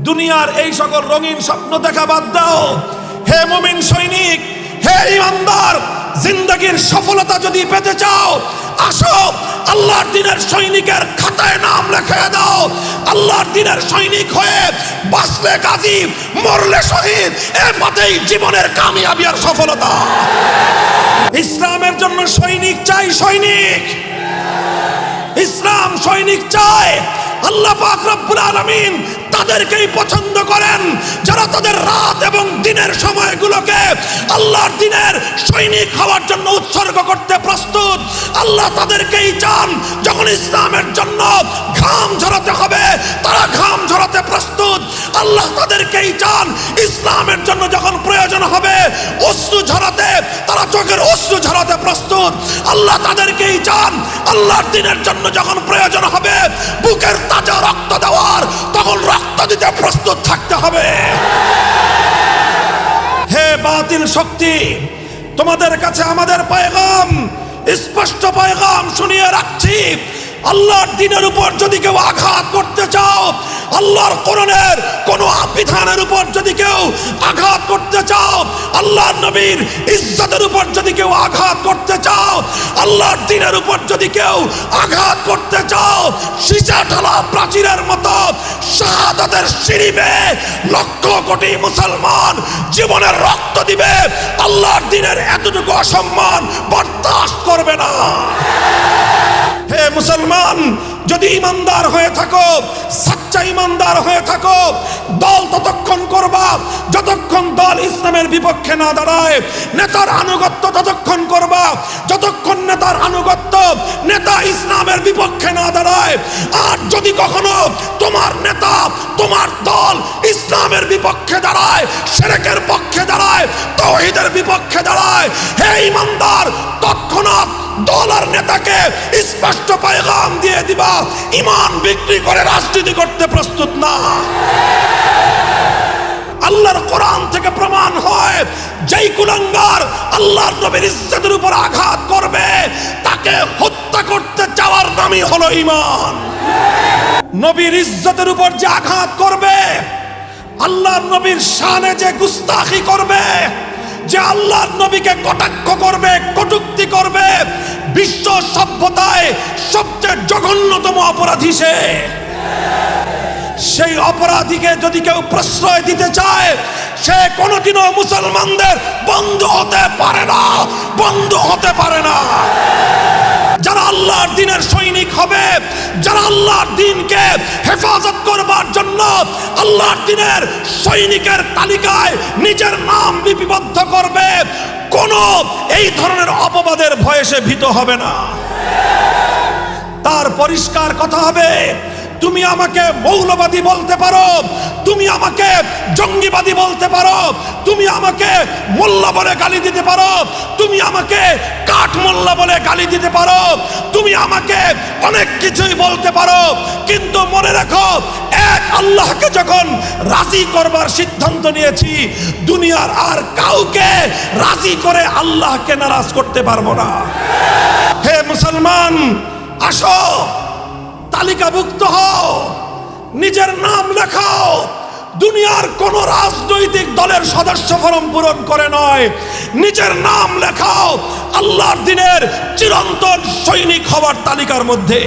দুনিয়ার এই সকল রঙিন স্বপ্ন দেখা বাদ দাও। হে মুমিন সৈনিক, হে ইমানদার, জিন্দগির সফলতা যদি পেতে চাও, আসো, আল্লাহর দিনের সৈনিকের খাতায় নাম লেখে দাও। আল্লাহর দিনের সৈনিক হয়ে বাঁচলে গাজী মরলে শহীদ। এ পথেই জীবনের কামিয়াবি আর সফলতা। ইসলামের জন্য সৈনিক চাই সৈনিক। ইসলাম সৈনিক চায়। আল্লাহ পাক রব্বুল আলামিন তাদেরকেই পছন্দ করেন যারা তাদের রাত এবং দিনের সময়গুলোকে আল্লাহর দিনের সৈনিক হওয়ার জন্য উৎসর্গ করতে প্রস্তুত। আল্লাহ তাদেরকেই চান যখন ইসলামের জন্য ঘাম ঝরাতে হবে, তারা ঘাম ঝরাতে আল্লাহ তাদেরকেই চান ইসলামের জন্য যখন প্রয়োজন হবে, অশ্রু ঝরাতে, তারা চোখের অশ্রু ঝরাতে প্রস্তুত। আল্লাহ তাদেরকেই চান আল্লাহর দিনের জন্য যখন প্রয়োজন হবে, বুকের তাজা রক্ত দেওয়ার, তখন রক্ত দিতে প্রস্তুত থাকতে হবে। হে বাতিল শক্তি, তোমাদের কাছে আমাদের পায়গাম, স্পষ্ট পায়গাম শুনিয়ে রাখছি। আল্লাহর দিনের উপর যদি কেউ আঘাত করতে চাও, আল্লাহর কোরআনের কোন বিধানের উপর যদি কেউ আঘাত করতে চাও, আল্লাহর নবীর ইজ্জতের উপর যদি কেউ আঘাত করতে চাও, আল্লাহর দিনের উপর যদি কেউ আঘাত করতে চাও সীসা ঢালা প্রাচীরের মতো শাহাদাতের সিঁড়ি বেয়ে লক্ষ কোটি মুসলমান জীবনের রক্ত দিবে, আল্লাহর দিনের এতটুকু অসম্মান বরদাস্ত করবে না। মুসলমান, যদি ইমানদার হয়ে থাকো, সাচ্চা ইমানদার হয়ে থাকো, দল ততক্ষণ করবা, যতক্ষণ দল ইসলামের বিপক্ষে না দাঁড়ায়, নেতার আনুগত্য ততক্ষণ করবা, যতক্ষণ নেতার আনুগত্য নেতা ইসলামের বিপক্ষে না দাঁড়ায়, আর যদি কখনো তোমার নেতা, তোমার দল ইসলামের বিপক্ষে দাঁড়ায়, সেরেকের পক্ষে দাঁড়ায়, তহিদের বিপক্ষে দাঁড়ায়, হে ইমানদার, তৎক্ষণাৎ দল আর নেতাকে স্পষ্ট পায়গাম দিয়ে দিবা। ইমান বিক্রি করে রাজনীতি করতে প্রস্তুত না। আল্লাহর কোরআন থেকে প্রমাণ হয়, যেই কুলাঙ্গার আল্লাহর নবীর ইজ্জতের উপর আঘাত করবে, তাকে হত্যা করতে চাওয়ার নামই হলো ইমান নবীর ইজ্জতের উপর যে আঘাত করবে, আল্লাহর নবীর শানে যে গুস্তাখি করবে, যে আল্লাহর নবীকে কটাক্ষ করবে করবে বিশ্ব সভ্যতায় সবচেয়ে জঘন্যতম অপরাধী সে। সেই অপরাধীকে যদি কেউ প্রশ্রয় দিতে চায়, সে কোনোদিনও মুসলমানদের বন্ধু হতে পারে না, বন্ধু হতে পারে না। যারা আল্লাহর দিনের সৈনিক হবে, যারা আল্লাহর দিনকে হেফাজত করবার জন্য আল্লাহর দিনের সৈনিকের তালিকায় নিজের নাম লিপিবদ্ধ করবে কোন এই ধরনের অপবাদের ভয়ে সে ভীত হবে না। তার পরিষ্কার কথা হবে, তুমি আমাকে মৌলবাদী বলতে পারো, তুমি আমাকে জঙ্গিবাদী বলতে পারো, তুমি আমাকে মোল্লা বলে গালি দিতে পারো, তুমি আমাকে কাঠ মোল্লা বলে গালি দিতে পারো, তুমি আমাকে অনেক কিছুই বলতে পারো, কিন্তু মনে রাখো আল্লাহকে যখন রাজি করবার সিদ্ধান্ত নিয়েছি, দুনিয়ার আর কাউকে রাজি করে আল্লাহকে নারাজ করতে পারব না। হে মুসলমান, আসো, তালিকাভুক্ত হও, নিজের নাম লেখাও। দুনিয়ার কোন রাজনৈতিক দলের সদস্য ফরম পূরণ করে নয়। নিজের নাম লেখাও, আল্লাহর দিনের চিরন্তন সৈনিক হওয়ার তালিকার মধ্যে।